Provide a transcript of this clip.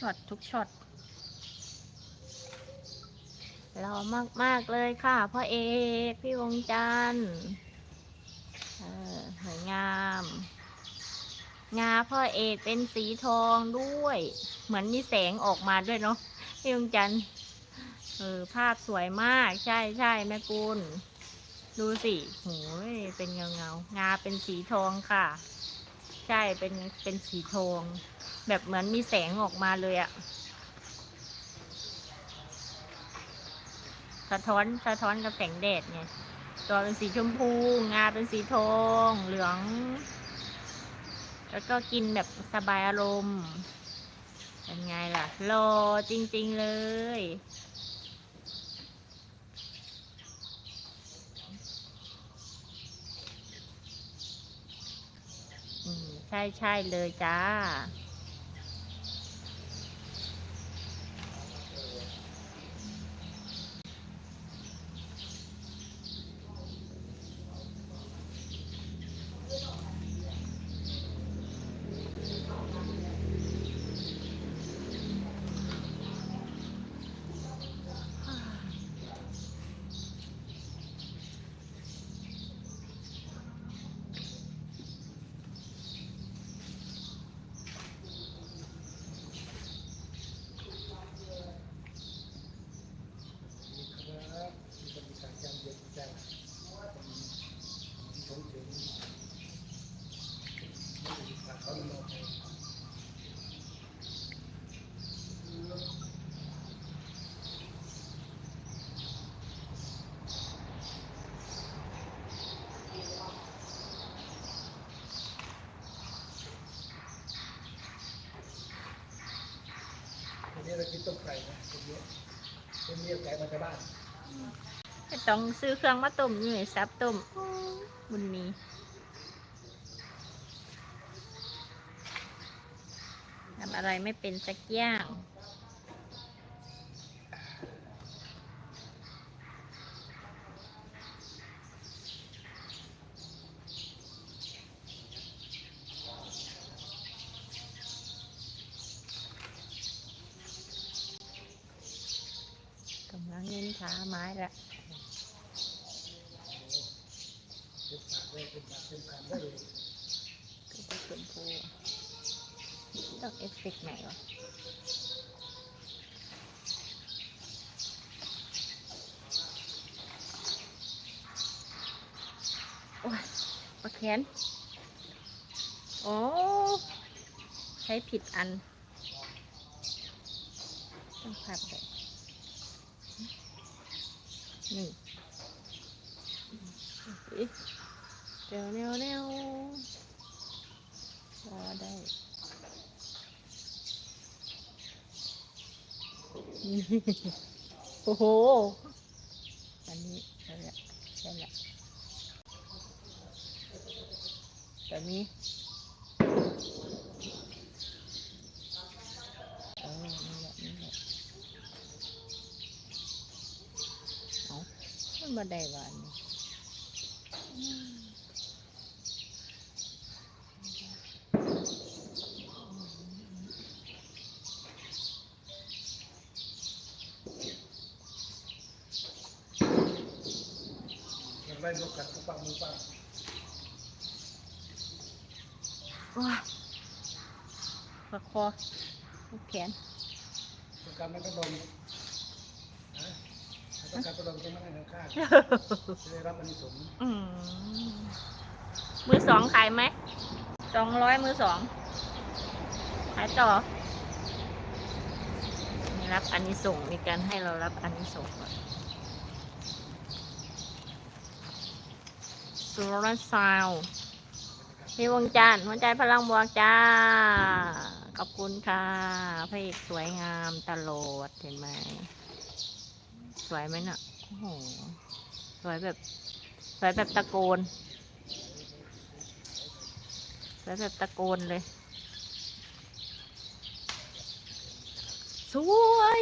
ช็อตทุกช็อตหล่อมากมาก ๆ เลยค่ะพ่อเอกพี่วงจันทร์เออสวยงาม งาพ่อเอกเป็นสีทองด้วย เหมือนมีแสงออกมาด้วยเนาะพี่วงจันทร์เออภาพสวยมากใช่ใช่แม่กุลดูสิโหยเป็นเงาเงางาเป็นสีทองค่ะ ใช่เป็นเป็นสีทอง แบบเหมือนมีแสงออกมาเลยอะสะท้อนสะท้อนกับแสงแดดไงตัวเป็นสีชมพู งาเป็นสีทอง เหลือง แล้วก็กินแบบสบายอารมณ์ เป็นไงล่ะรอจริง ๆ เลย ใช่ใช่เลยจ้า ครับมีบรรยากาศยามเย็นใจชมเฉยไม่ได้ขาดเขาลงไป วั นี้เราคิดต้มไก่นะเป็นเยอะเป็นเยอะไก่มาจากบ้านก็ต้องซื้อเครื่องมาต้มอยู่ในซับต้มบุญมีทำอะไรไม่เป็นสักอย่างกำลังเน้นขาไม้ละก็เป็นปากได้เลยก็จะชมพูต้องเอฟเฟกไหนวะโอ้ยปลาแขนโอ้ใช้ผิดอัน ต้องพับแบบ นี่อุ๊ยเดี๋ยวเร็วเร็วพอได้โอ้โห อันนี้ใช่ละใช่ละแบบนี้เออนี่แหละนี่แหละเอา มันมาได้หวานนี่อืมมันไล่นกกัดปุ๊บปังมือปังว้าประคอลูกแขนต้องการมันก็ดม นะต้องการก็ดมต้องมานั่งข้างๆจะได้รับอันนี้สงส์อืมมือสองขายไหมสองร้อยมือสองขายต่อนี่รับอันนี้ส่งส์มีการให้เรารับอันนี้ส่งส์ก่อนสุรสาวพี่วงจันทร์หัวใจพลังบวกจ้า ขอบคุณค่ะพระเอกสวยงามตลอดเห็นไหม สวยไหมน่ะโอ้โห สวยแบบ สวยแบบตะโกน สวยแบบตะโกนเลย สวย